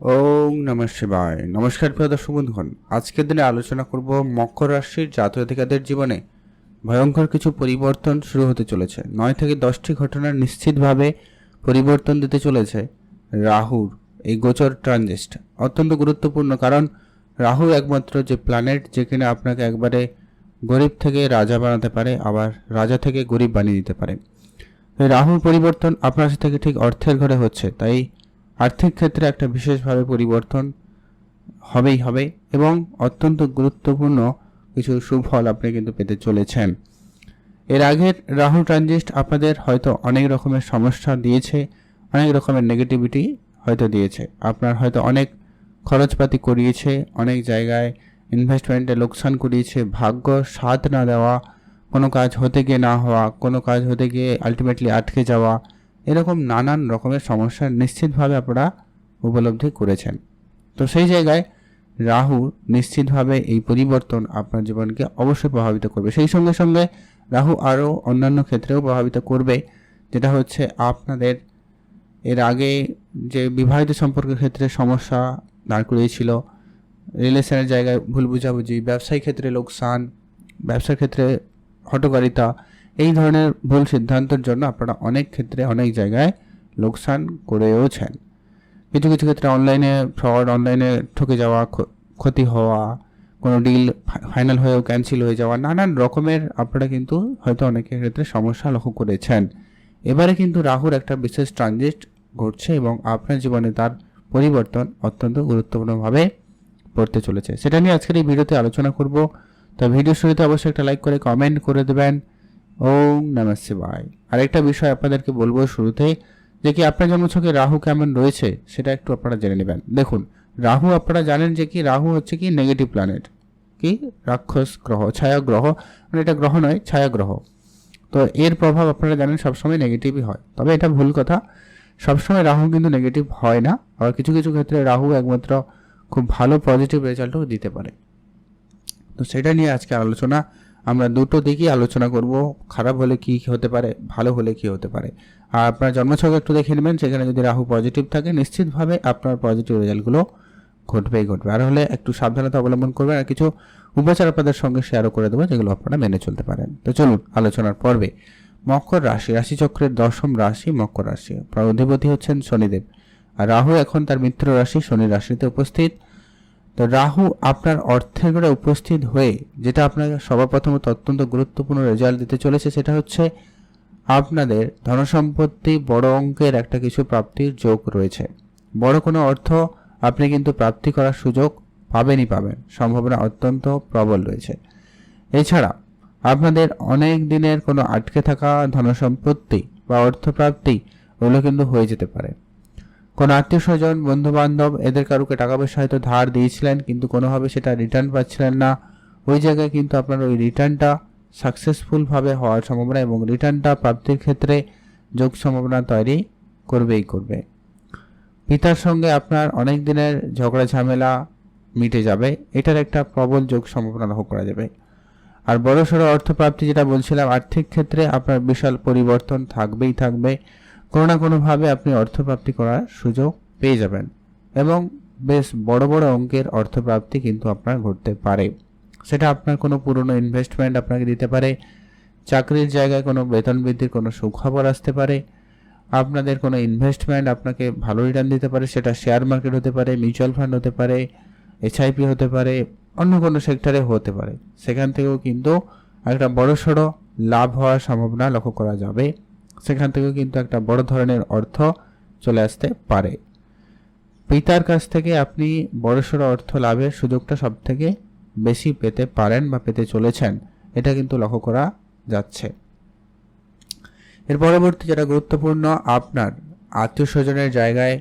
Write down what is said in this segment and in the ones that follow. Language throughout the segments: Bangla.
ওম নমঃ শিবায়। নমস্কার প্রিয় দর্শক বন্ধুগণ, আজকের দিনে আলোচনা করব মকর রাশির জাতকাদের জীবনে ভয়ঙ্কর কিছু পরিবর্তন শুরু হতে চলেছে। নয় থেকে দশটি ঘটনা নিশ্চিতভাবে পরিবর্তন দিতে চলেছে রাহুর এই গোচর ট্রানজিস্ট। অত্যন্ত গুরুত্বপূর্ণ কারণ রাহু একমাত্র যে প্ল্যানেট যেখানে আপনাকে একবারে গরিব থেকে রাজা বানাতে পারে, আবার রাজা থেকে গরিব বানিয়ে দিতে পারে। রাহুর পরিবর্তন আপনার থেকে ঠিক অর্থের ঘরে হচ্ছে, তাই আর্থিক ক্ষেত্রে একটা বিশেষভাবে পরিবর্তন হবেই হবে এবং অত্যন্ত গুরুত্বপূর্ণ কিছু সুফল আপনি কিন্তু পেতে চলেছেন। এর আগের রাহু ট্রানজিস্ট আপনাদের হয়তো অনেক রকমের সমস্যা দিয়েছে, অনেক রকমের নেগেটিভিটি হয়তো দিয়েছে। আপনার হয়তো অনেক খরচপাতি করিয়েছে, অনেক জায়গায় ইনভেস্টমেন্টে লোকসান করিয়েছে, ভাগ্য সাথ না দেওয়া, কোনো কাজ হতে গিয়ে না হওয়া, কোনো কাজ হতে গিয়ে আলটিমেটলি আটকে যাওয়া এরকম নানান রকমের সমস্যা নিশ্চিতভাবে আপনারা উপলব্ধি করেছেন। তো সেই জায়গায় রাহু নিশ্চিতভাবে এই পরিবর্তন আপনার জীবনকে অবশ্যই প্রভাবিত করবে। সেই সঙ্গে সঙ্গে রাহু আরও অন্যান্য ক্ষেত্রেও প্রভাবিত করবে, যেটা হচ্ছে আপনাদের এর আগে যে বিবাহিত সম্পর্কের ক্ষেত্রে সমস্যা দাঁড় করিয়েছিল, রিলেশনের জায়গায় ভুল বুঝাবুঝি ব্যবসায়িক ক্ষেত্রে লোকসান, ব্যবসার ক্ষেত্রে হটকারিতা এই ধরনের ভুল সিদ্ধান্তের জন্য আপনারা অনেক ক্ষেত্রে, অনেক জায়গায় লোকসান করেওছেন কিছু কিছু ক্ষেত্রে অনলাইনে ফ্রড, অনলাইনে ঠকে যাওয়া ক্ষতি হওয়া, কোনো ডিল ফাইনাল হয়েও ক্যান্সেল হয়ে যাওয়া, নানান রকমের আপনারা কিন্তু হয়তো অনেকের ক্ষেত্রে সমস্যা লক্ষ্য করেছেন। এবারে কিন্তু রাহুর একটা বিশেষ ট্রানজিট ঘটছে এবং আপনার জীবনে তার পরিবর্তন অত্যন্ত গুরুত্বপূর্ণভাবে পড়তে চলেছে। সেটা নিয়ে আজকের এই ভিডিওতে আলোচনা করব। তো ভিডিও শুরুতে অবশ্যই একটা লাইক করে, কমেন্ট করে দেবেন। ওম নমঃ শিবায়। আরেকটা বিষয় আপনাদেরকে বলব শুরুতেই, যে কি আপনার জন্মছকে রাহু কেমন রয়েছে, সেটা একটু আপনারা জেনে নেবেন। দেখুন, রাহু আপনারা জানেন যে কি, রাহু হচ্ছে কি নেগেটিভ প্ল্যানেট কি? রাক্ষস গ্রহ ছায়া গ্রহ মানে এটা গ্রহ নয় ছায়া গ্রহ তো এর প্রভাব আপনারা জানেন সবসময় নেগেটিভই হয়। তবে এটা ভুল কথা। সবসময় রাহু কিন্তু নেগেটিভ হয় না। আবার কিছু কিছু ক্ষেত্রে রাহু একমাত্র খুব ভালো পজিটিভ রেজাল্টও দিতে পারে। তো সেটা নিয়ে আজকে আলোচনা আমরা দুটো দিকই আলোচনা করব, খারাপ হলে কি হতে পারে, ভালো হলে কি হতে পারে। আর আপনার জন্মছক একটু দেখে নেবেন সেখানে যদি রাহু পজিটিভ থাকে, নিশ্চিতভাবে আপনার পজিটিভ রেজাল্টগুলো ঘটবেই ঘটবে। আর হলে একটু সাবধানতা অবলম্বন করবেন, আর কিছু উপচার আপনাদের সঙ্গে শেয়ারও করে দেবো, যেগুলো আপনারা মেনে চলতে পারেন। তো চলুন, আলোচনার পর্বে। মকর রাশি, রাশিচক্রের দশম রাশি মকর রাশি। অধিপতি হচ্ছেন শনিদেব। আর রাহু এখন তার মিত্র রাশি, শনি রাশিতে উপস্থিত। তো রাহু আপনার অর্থের ঘরে উপস্থিত হয়ে, যেটা আপনাকে সর্বপ্রথমত অত্যন্ত গুরুত্বপূর্ণ রেজাল্ট দিতে চলেছে, সেটা হচ্ছে আপনাদের ধনসম্পত্তি বড় অঙ্কের একটা কিছু প্রাপ্তির যোগ রয়েছে। বড় কোনো অর্থ আপনি কিন্তু প্রাপ্তি করার সুযোগ পাবেনই পাবেন। সম্ভাবনা অত্যন্ত প্রবল রয়েছে। এছাড়া, আপনাদের অনেক দিনের কোনো আটকে থাকা ধনসম্পত্তি বা অর্থপ্রাপ্তি ওগুলো কিন্তু হয়ে যেতে পারে। কোনো আত্মীয় স্বজন বন্ধু বান্ধব এদের কারুকে টাকা পয়সা হয়তো ধার দিয়েছিলেন, কিন্তু কোনোভাবে সেটা রিটার্ন পাচ্ছিলেন না। ওই জায়গায় কিন্তু আপনার ওই রিটার্নটা সাকসেসফুলভাবে হওয়ার সম্ভাবনা এবং রিটার্নটা প্রাপ্তির ক্ষেত্রে যোগ সম্ভাবনা তৈরি করবেই করবে। পিতার সঙ্গে আপনার অনেক দিনের ঝগড়া, ঝামেলা মিটে যাবে। এটার একটা প্রবল যোগ সম্ভাবনা লক্ষ্য করা যাবে। আর বড়সড় অর্থপ্রাপ্তি যেটা বলছিলাম, আর্থিক ক্ষেত্রে আপনার বিশাল পরিবর্তন থাকবেই থাকবে। কোনো না কোনোভাবে আপনি অর্থপ্রাপ্তি করার সুযোগ পেয়ে যাবেন। এবং বেশ বড় বড় অঙ্কের অর্থপ্রাপ্তি কিন্তু আপনার ঘটতে পারে। সেটা আপনার কোনো পুরনো ইনভেস্টমেন্ট আপনাকে দিতে পারে। চাকরির জায়গায় কোনো বেতন বৃদ্ধির কোনো সুখবর আসতে পারে। আপনাদের কোনো ইনভেস্টমেন্ট আপনাকে ভালো রিটার্ন দিতে পারে। সেটা শেয়ার মার্কেট হতে পারে মিউচুয়াল ফান্ড হতে পারে এসআইপি হতে পারে, অন্য কোনো সেক্টরে হতে পারে। সেখান থেকেও কিন্তু একটা বড়সড় লাভ হওয়ার সম্ভাবনা লক্ষ্য করা যাবে। সেখান থেকেও কিন্তু একটা বড় ধরনের অর্থ চলে আসতে পারে। পিতার কাছ থেকে আপনি বড়সড় অর্থ লাভের সুযোগটা সব থেকে বেশি পেতে পারেন বা পেতে চলেছেন, এটা কিন্তু লক্ষ্য করা যাচ্ছে। এর পরবর্তী যেটা গুরুত্বপূর্ণ, আপনার আত্মীয় স্বজনের জায়গায়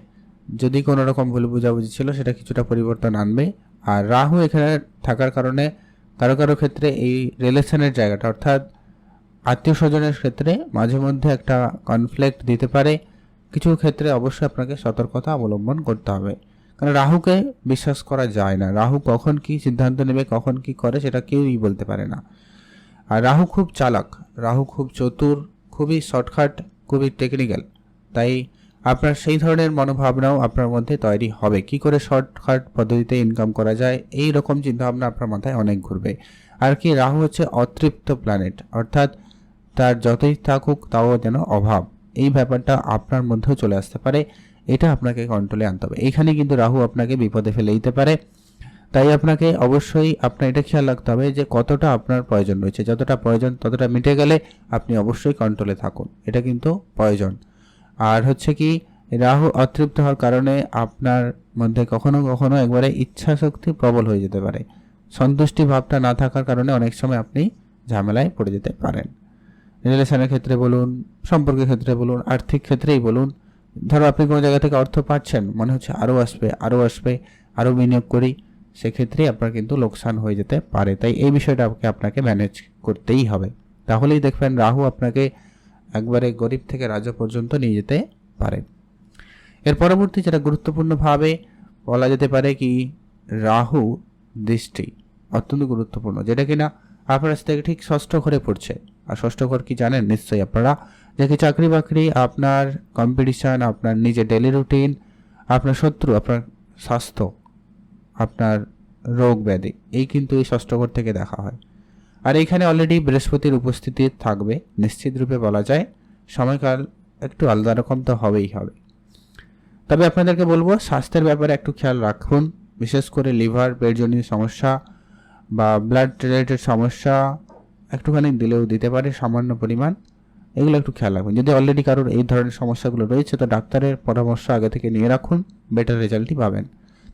যদি কোনো রকম ভুল বুঝাবুঝি ছিল, সেটা কিছুটা পরিবর্তন আনবে। আর রাহু এখানে থাকার কারণে কারও কারও ক্ষেত্রে এই রিলেশনের জায়গাটা, অর্থাৎ আত্মীয় স্বজনের ক্ষেত্রে মাঝে মধ্যে একটা কনফ্লিক্ট দিতে পারে। কিছু ক্ষেত্রে অবশ্যই আপনাকে সতর্কতা অবলম্বন করতে হবে। কারণ রাহুকে বিশ্বাস করা যায় না। রাহু কখন কি সিদ্ধান্ত নেবে, কখন কি করে, সেটা কেউই বলতে পারে না। আর রাহু খুব চালাক। রাহু খুব চতুর, খুবই শর্টকাট খুবই টেকনিক্যাল তাই আপনার সেই ধরনের মনোভাবনাও আপনার মধ্যে তৈরি হবে। কি করে শর্টকাট পদ্ধতিতে ইনকাম করা যায়, এই রকম চিন্তাভাবনা আপনার মাথায় অনেক ঘুরবে। আর কি, রাহু হচ্ছে অতৃপ্ত প্ল্যানেট অর্থাৎ তার যতই থাকুক, তাও যেন অভাব। এই ব্যাপারটা আপনার মধ্যেও চলে আসতে পারে। এটা আপনাকে কন্ট্রোলে আনতে হবে। এখানে কিন্তু রাহু আপনাকে বিপদে ফেলে দিতে পারে। তাই আপনাকে অবশ্যই আপনার এটা খেয়াল রাখতে হবে যে, কতটা আপনার প্রয়োজন রয়েছে। যতটা প্রয়োজন, ততটা মিটে গেলে আপনি অবশ্যই কন্ট্রোলে থাকুন। এটা কিন্তু প্রয়োজন। আর হচ্ছে কি, রাহু অতৃপ্ত হওয়ার কারণে আপনার মধ্যে কখনো কখনো একবারে ইচ্ছা শক্তি প্রবল হয়ে যেতে পারে। সন্তুষ্টি ভাবটা না থাকার কারণে অনেক সময় আপনি ঝামেলায় পড়ে যেতে পারেন। রিলেশনের ক্ষেত্রে বলুন, সম্পর্কের ক্ষেত্রে বলুন, আর্থিক ক্ষেত্রেই বলুন, ধরো আপনি কোনো জায়গা থেকে অর্থ পাচ্ছেন, মনে হচ্ছে আরও আসবে আরও আসবে আরও বিনিয়োগ করি সেক্ষেত্রে আপনার কিন্তু লোকসান হয়ে যেতে পারে। তাই এই বিষয়টাকে আপনাকে ম্যানেজ করতেই হবে। তাহলেই দেখবেন রাহু আপনাকে একবারে গরিব থেকে রাজা পর্যন্ত নিয়ে যেতে পারে। এর পরবর্তী যেটা গুরুত্বপূর্ণভাবে বলা যেতে পারে কি, রাহু দৃষ্টি অত্যন্ত গুরুত্বপূর্ণ। যেটা কিনা আপনার থেকে ঠিক ষষ্ঠ ঘরে পড়ছে। আর ষষ্ঠ ঘর কি জানেন? নিশ্চয়ই আপনারা। যে কি চাকরি বাকরি, আপনার কম্পিটিশন আপনার নিজের ডেলি রুটিন আপনার শত্রু, আপনার স্বাস্থ্য, আপনার রোগ ব্যাধি, এই কিন্তু এই ষষ্ঠ ঘর থেকে দেখা হয়। আর এইখানে অলরেডি বৃহস্পতির উপস্থিতি থাকবে, নিশ্চিত রূপে বলা যায়। সময়কাল একটু আলাদা রকম তো হবেই হবে। তবে আপনাদেরকে বলব, স্বাস্থ্যের ব্যাপারে একটু খেয়াল রাখুন। বিশেষ করে লিভার পেটজনিত সমস্যা বা ব্লাড রিলেটেড সমস্যা একটুখানি দিলেও দিতে পারে, সামান্য পরিমাণ। এগুলো একটু খেয়াল রাখুন যদি অলরেডি কারোর এই ধরনের সমস্যাগুলো রয়েছে, তো ডাক্তারের পরামর্শ আগে থেকে নিয়ে রাখুন বেটার রেজাল্টই পাবেন।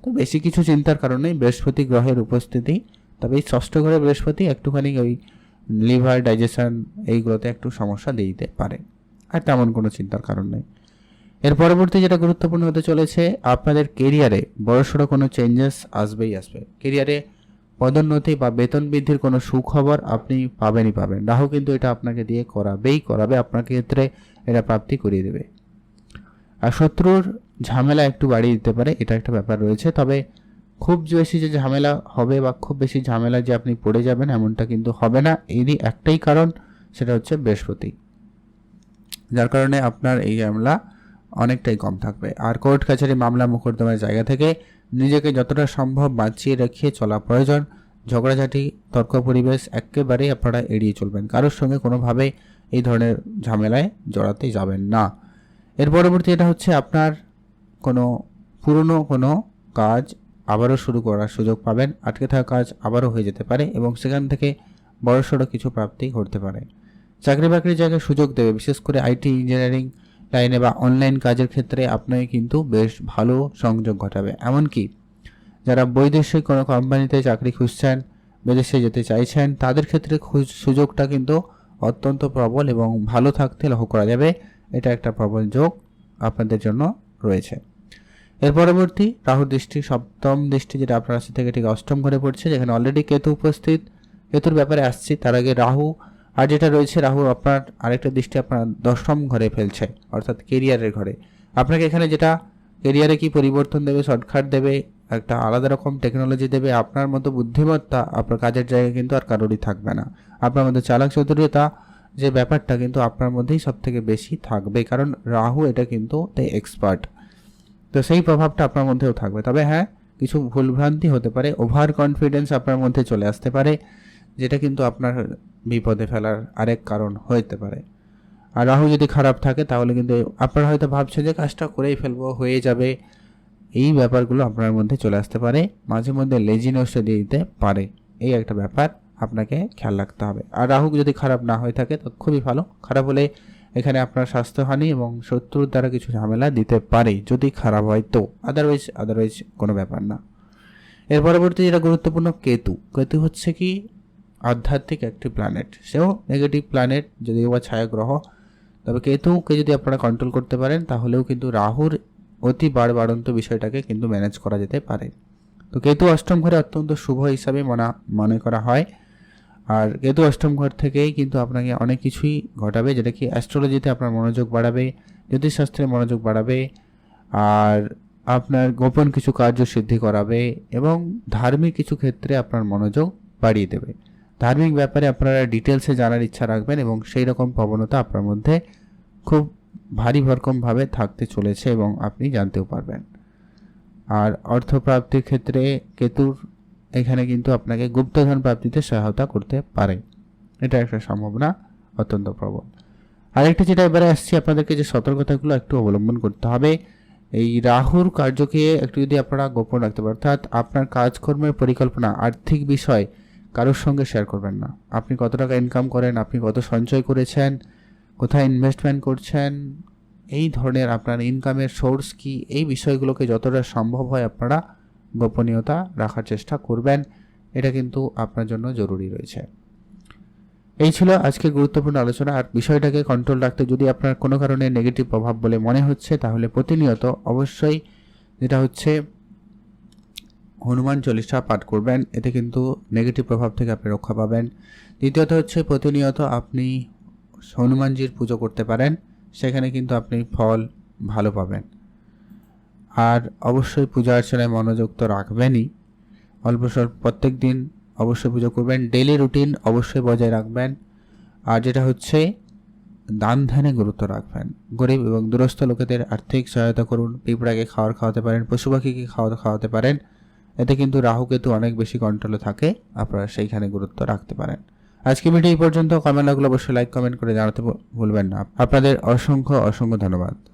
তো বেশি কিছু চিন্তার কারণে বৃহস্পতি গ্রহের উপস্থিতি, তবে এই ষষ্ঠ ঘরে বৃহস্পতি একটুখানি ওই লিভার ডাইজেশন এইগুলোতে একটু সমস্যা দিতে পারে। আর তেমন কোনো চিন্তার কারণ নেই। এর পরবর্তী যেটা গুরুত্বপূর্ণ হতে চলেছে, আপনাদের কেরিয়ারে বড়সড় কোনো চেঞ্জেস আসবেই আসবে। কেরিয়ারে পদোন্নতি বা বেতন বৃদ্ধির কোনো সুখবর আপনি পাবেনই পাবেন। রাহু কিন্তু এটা আপনাকে দিয়ে করাবেই করাবে আপনার ক্ষেত্রে এটা প্রাপ্তি করিয়ে দেবে। আর শত্রুর ঝামেলা একটু বাড়িয়ে দিতে পারে, এটা একটা ব্যাপার রয়েছে। তবে খুব বেশি যে ঝামেলা হবে বা খুব বেশি ঝামেলা যে আপনি পড়ে যাবেন এমনটা কিন্তু হবে না। এরই একটাই কারণ, সেটা হচ্ছে বৃহস্পতি। যার কারণে আপনার এই ঝামেলা অনেকটাই কম থাকবে। আর কোর্ট কাছারি মামলা মোকদ্দমার জায়গা থেকে নিজেকে যতটা সম্ভব বাঁচিয়ে রেখে চলা প্রয়োজন। ঝগড়াঝাটি, তর্ক পরিবেশ একেবারেই আপনারা এড়িয়ে চলবেন। কারোর সঙ্গে কোনোভাবে এই ধরনের ঝামেলায় জড়াতে যাবেন না। এর পরবর্তী এটা হচ্ছে আপনার কোনো পুরনো কোনো কাজ আবারও শুরু করার সুযোগ পাবেন। আটকে থাকা কাজ আবারও হয়ে যেতে পারে এবং সেখান থেকে বড়সড় কিছু প্রাপ্তি ঘটতে পারে। চাকরি বাকরির জায়গায় সুযোগ দেবে, বিশেষ করে আইটি, ইঞ্জিনিয়ারিং লাইনে বা অনলাইন কাজের ক্ষেত্রে আপনাকে কিন্তু বেশ ভালো সংযোগ ঘটাবে। এমনকি যারা বৈদেশিক কোনো কোম্পানিতে চাকরি খুঁজছেন, বিদেশে যেতে চাইছেন, তাদের ক্ষেত্রে সুযোগটা কিন্তু অত্যন্ত প্রবল এবং ভালো থাকতে লক্ষ্য করা যাবে। এটা একটা প্রবল যোগ আপনাদের জন্য রয়েছে। এর পরবর্তী রাহু দৃষ্টি, সপ্তম দৃষ্টি যেটা আপনার রাশি থেকে ঠিক অষ্টম ঘরে পড়ছে, যেখানে অলরেডি কেতু উপস্থিত। কেতুর ব্যাপারে আসছি, তার আগে রাহু আর যেটা রয়েছে রাহু আপনার আরেকটা দৃষ্টি আপনার দশম ঘরে ফেলছে, অর্থাৎ কেরিয়ারের ঘরে। আপনাকে এখানে যেটা কেরিয়ারে কি পরিবর্তন দেবে, শর্টকাট দেবে, একটা আলাদা রকম টেকনোলজি দেবে, আপনার মতো বুদ্ধিমত্তা আপনার কাজের জায়গায় কিন্তু আর কারোরই থাকবে না। আপনার মধ্যে চালাক চতুরতা যে ব্যাপারটা কিন্তু আপনার মধ্যেই সব থেকে বেশি থাকবে, কারণ রাহু এটা কিন্তু এক্সপার্ট তো সেই প্রভাবটা আপনার মধ্যেও থাকবে। তবে হ্যাঁ কিছু ভুলভ্রান্তি হতে পারে ওভার কনফিডেন্স আপনার মধ্যে চলে আসতে পারে, যেটা কিন্তু আপনার বিপদে ফেলার আরেক কারণ হতে পারে। আর রাহু যদি খারাপ থাকে, তাহলে কিন্তু আপনারা হয়তো ভাবছে যে কাজটা করেই ফেলব, হয়ে যাবে। এই ব্যাপারগুলো আপনার মধ্যে চলে আসতে পারে। মাঝে মধ্যে লেজিনেসও দিয়ে দিতে পারে। এই একটা ব্যাপার আপনাকে খেয়াল রাখতে হবে। আর রাহু যদি খারাপ না হয়ে থাকে, তো খুবই ভালো। খারাপ হলে এখানে আপনার স্বাস্থ্যহানি এবং শত্রুর দ্বারা কিছু ঝামেলা দিতে পারে। যদি খারাপ হয় তো। আদারওয়াইজ আদারওয়াইজ কোনো ব্যাপার না। এর পরবর্তী যেটা গুরুত্বপূর্ণ, কেতু। কেতু হচ্ছে কি আধ্যাত্মিক একটি প্ল্যানেট সেও নেগেটিভ প্ল্যানেট যদিও বা ছায়া গ্রহ তবে কেতুকে যদি আপনারা কন্ট্রোল করতে পারেন, তাহলেও কিন্তু রাহুর অতি বাড়বাড়ন্ত বিষয়টাকে কিন্তু ম্যানেজ করা যেতে পারে। তো কেতু অষ্টম ঘরে অত্যন্ত শুভ হিসাবে মনা, মনে করা হয়। আর কেতু অষ্টম ঘর থেকেই কিন্তু আপনাকে অনেক কিছুই ঘটাবে, যেটা কি অ্যাস্ট্রোলজিতে আপনার মনোযোগ বাড়াবে, জ্যোতিষশাস্ত্রে মনোযোগ বাড়াবে, আর আপনার গোপন কিছু কার্য সিদ্ধি করাবে, এবং ধার্মিক কিছু ক্ষেত্রে আপনার মনোযোগ বাড়িয়ে দেবে। ধার্মিক ব্যাপারে আপনারা ডিটেলসে জানার ইচ্ছা রাখবেন এবং সেই রকম প্রবণতা আপনার মধ্যে খুব ভারী ভরকমভাবে থাকতে চলেছে এবং আপনি জানতেও পারবেন। আর অর্থপ্রাপ্তির ক্ষেত্রে কেতুর এখানে কিন্তু আপনাকে গুপ্তধন প্রাপ্তিতে সহায়তা করতে পারে। এটা একটা সম্ভাবনা অত্যন্ত প্রবল। আরেকটি যেটা এবারে আসছি, আপনাদেরকে যে সতর্কতাগুলো একটু অবলম্বন করতে হবে। এই রাহুর কার্যকে একটু যদি আপনারা গোপন রাখতে পারেন, অর্থাৎ আপনার কাজকর্মের পরিকল্পনা, আর্থিক বিষয় কারোর সঙ্গে শেয়ার করবেন না। আপনি কত টাকা ইনকাম করেন, আপনি কত সঞ্চয় করেছেন, কোথায় ইনভেস্টমেন্ট করছেন, এই ধরনের আপনার ইনকামের সোর্স কি, এই বিষয়গুলোকে যতটা সম্ভব হয় আপনারা গোপনীয়তা রাখার চেষ্টা করবেন। এটা কিন্তু আপনার জন্য জরুরি রয়েছে। এই ছিল আজকে গুরুত্বপূর্ণ আলোচনা। আর বিষয়টাকে কন্ট্রোল রাখতে যদি আপনার কোনো কারণে নেগেটিভ প্রভাব বলে মনে হচ্ছে, তাহলে প্রতিনিয়ত অবশ্যই যেটা হচ্ছে হনুমান চল্লিশা পাঠ করবেন, এতে কিন্তু নেগেটিভ প্রভাব থেকে আপনি রক্ষা পাবেন। দ্বিতীয়ত হচ্ছে প্রতিনিয়ত আপনি হনুমানজির পুজো করতে পারেন, সেখানে কিন্তু আপনি ফল ভালো পাবেন। আর অবশ্যই পূজা অর্চনায় মনোযোগ তো রাখবেনই। অল্প স্বল্প প্রত্যেক দিন অবশ্যই পুজো করবেন ডেলি রুটিন অবশ্যই বজায় রাখবেন। আর যেটা হচ্ছে, দান ধ্যানে গুরুত্ব রাখবেন। গরিব এবং দুরস্থ লোকেদের আর্থিক সহায়তা করুন, পিঁপড়াকে খাওয়ার খাওয়াতে পারেন, পশু পাখিকে খাওয়া খাওয়াতে পারেন। এতে কিন্তু রাহু কেতু অনেক বেশি কন্ট্রোলে থাকে, আপনারা সেইখানে গুরুত্ব রাখতে পারেন। আজকে ভিডিও এই পর্যন্ত। কমেন্ট লাগলে অবশ্যই লাইক কমেন্ট করে জানাতে ভুলবেন না। আপনাদের অসংখ্য অসংখ্য ধন্যবাদ।